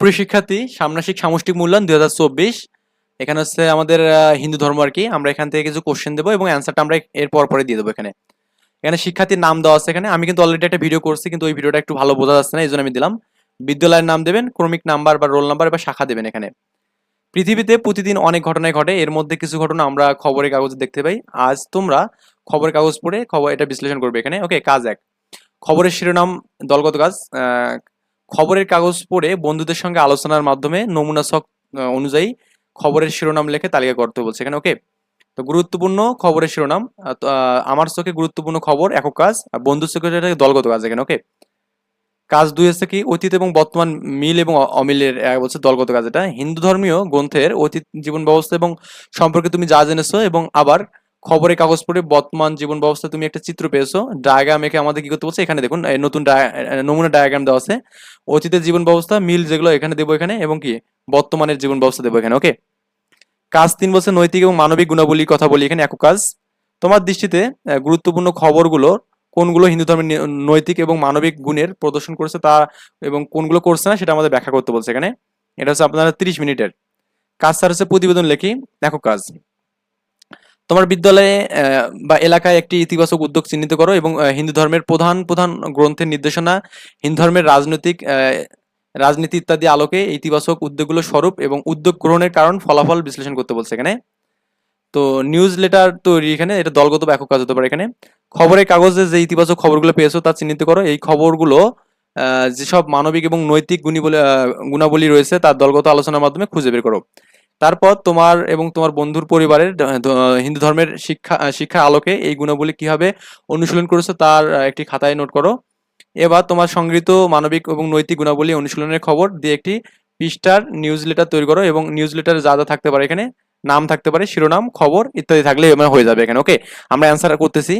সুপ্রিয় শিক্ষার্থী সামনাসিক সামষ্টিক মূল্যায়ন দুই হাজার চব্বিশ। এখানে হচ্ছে আমাদের হিন্দু ধর্ম আর কি। আমরা এখান থেকে কিছু কোশ্চেন দেবো এবং অ্যান্সারটা আমরা এর পর পরে দিয়ে দেবো এখানে। এখানে শিক্ষার্থীর নাম দেওয়া আছে এখানে। আমি কিন্তু অলরেডি একটা ভিডিও করছি, কিন্তু ওই ভিডিওটা একটু ভালো বোঝা যাচ্ছে না এই জন্য আমি দিলাম। বিদ্যালয়ের নাম দেবেন, ক্রমিক নাম্বার বা রোল নাম্বার বা শাখা দেবেন এখানে। পৃথিবীতে প্রতিদিন অনেক ঘটনাই ঘটে। এর মধ্যে কিছু ঘটনা আমরা খবরের কাগজে দেখতে পাই। আজ তোমরা খবরের কাগজ পড়ে খবর, এটা বিশ্লেষণ করবে এখানে। ওকে কাজ এক। খবরের শিরোনাম, দলগত কাজ খবরের কাগজ পড়ে বন্ধুদের সঙ্গে আলোচনার মাধ্যমে নমুনা ছক অনুযায়ী খবরের শিরোনাম লিখে তালিকা করতে বলছে এখানে ওকে তো গুরুত্বপূর্ণ খবরের শিরোনাম আমার চোখে গুরুত্বপূর্ণ খবর, একক কাজ, আর বন্ধুর চোখে দলগত কাজ এখানে ওকে কাজ দুই হচ্ছে কি, অতীত এবং বর্তমান মিল এবং অমিলের বলছে দলগত কাজ এটা। হিন্দু ধর্মীয় গ্রন্থের অতীত জীবন ব্যবস্থা এবং সম্পর্কে তুমি যা জেনেছো এবং আবার খবরের কাগজ পড়ে বর্তমান জীবন ব্যবস্থা তুমি একটা চিত্র পেয়েছ। ডায়াগ্রাম এঁকে আমাদের কি করতে বলছে? এখানে দেখুন নতুন নমুনা ডায়াগ্রাম দেওয়া আছে। অতীতের জীবন ব্যবস্থা, মিল যেগুলো এখানে দেবো এখানে, এবং কি? বর্তমানের জীবন ব্যবস্থা দেবো এখানে ওকে কাজ তিন বছর নৈতিক এবং মানবিক গুণাবলীর কথা বলি এখানে এক কাজ। তোমার দৃষ্টিতে গুরুত্বপূর্ণ খবরগুলো, কোনগুলো হিন্দু ধর্মের নৈতিক এবং মানবিক গুণের প্রদর্শন করছে তা এবং কোনগুলো করছে না, সেটা আমাদের ব্যাখ্যা করতে বলছে এখানে। এটা হচ্ছে আপনারা তিরিশ মিনিটের। কাজ স্যার হচ্ছে প্রতিবেদন লেখি, একক কাজ। তোমার বিদ্যালয়ে বা এলাকায় একটি ইতিবাচক উদ্যোগ চিহ্নিত করো এবং হিন্দু ধর্মের প্রধান প্রধান গ্রন্থের নির্দেশনা, হিন্দু ধর্মের রাজনৈতিক রাজনীতি ইত্যাদি আলোকে ইতিবাচক উদ্যোগগুলো স্বরূপ এবং উদ্যোগ গ্রহণের কারণ ফলাফল বিশ্লেষণ করতে বলছে এখানে। তো নিউজ লেটার তৈরি এখানে, এটা দলগত বা একক কাজ হতে পারে এখানে। খবরের কাগজে যে ইতিবাচক খবরগুলো পেয়েছ তা চিহ্নিত করো। এই খবরগুলো যেসব মানবিক এবং নৈতিক গুণী বলে গুণাবলী রয়েছে তার দলগত আলোচনার মাধ্যমে খুঁজে বের করো। তারপর তোমার এবং তোমার বন্ধুর পরিবারের হিন্দু ধর্মের শিক্ষা শিক্ষার আলোকে এই গুণাবলী কীভাবে অনুশীলন করেছ তার একটি খাতায় নোট করো। এবার তোমার সংগৃহীত মানবিক এবং নৈতিক গুণাবলী অনুশীলনের খবর দিয়ে একটি পৃষ্ঠার নিউজ লেটার তৈরি করো এবং নিউজ লেটারে যা যা থাকতে পারে এখানে, নাম থাকতে পারে, শিরোনাম, খবর ইত্যাদি থাকলে হয়ে যাবে এখানে ওকে আমরা অ্যান্সার করতেছি।